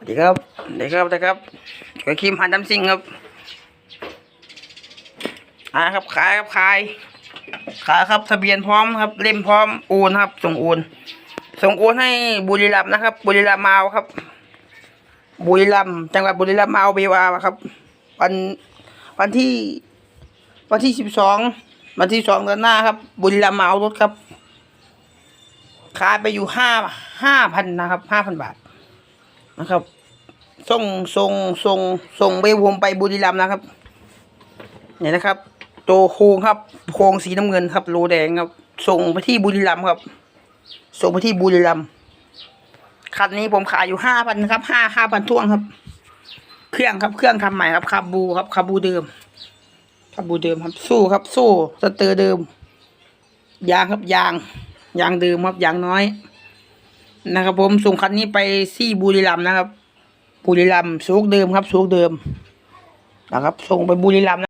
สวัสดีครับสวัสดีครับสวัสดีครับก็คิมพันดำซิงครับอ่าครับขายครับขายขายครับทะเบียนพร้อมครับเล่มพร้อมโอนครับ ส่งโอนส่งโอนให้บุรีรัมย์นะครับ บุรีรัมย์มาเอาครับ บุรีรัมย์จังหวัดบุรีรัมย์มาเอาเบวาครับ วันวันที่ วันที่สิบสองวันที่สองเดือนหน้าครับ บุรีรัมย์มาเอารถครับขายไปอยู่ห้าห้าพันนะครับห้าพันบาท นะครับส่งส่งส่งส่งไปผมไปบุรีรัมย์นะครับเนี่ยนะครับ ตัวโครงครับโครงสีน้ำเงินครับโลแดงครับ ส่งไปที่บุรีรัมย์ครับ ส่งไปที่บุรีรัมย์คันนี้ผมขายอยู่ห้าพันครับห้าห้าพันท่วงครับ เครื่องครับเครื่องทำใหม่ครับคาบูครับคาบูเดิมคาบูเดิมครับ สู้ครับสู้สเตอร์เดิม ยางครับยาง ยางเดิมครับยางน้อย นะครับ ผมส่งคันนี้ไปซี่บุรีรัมนะครับ บุรีรัมย์โซกเดิมครับสูกเดิมนะครับ ส่งไปบุรีรัมย์นะ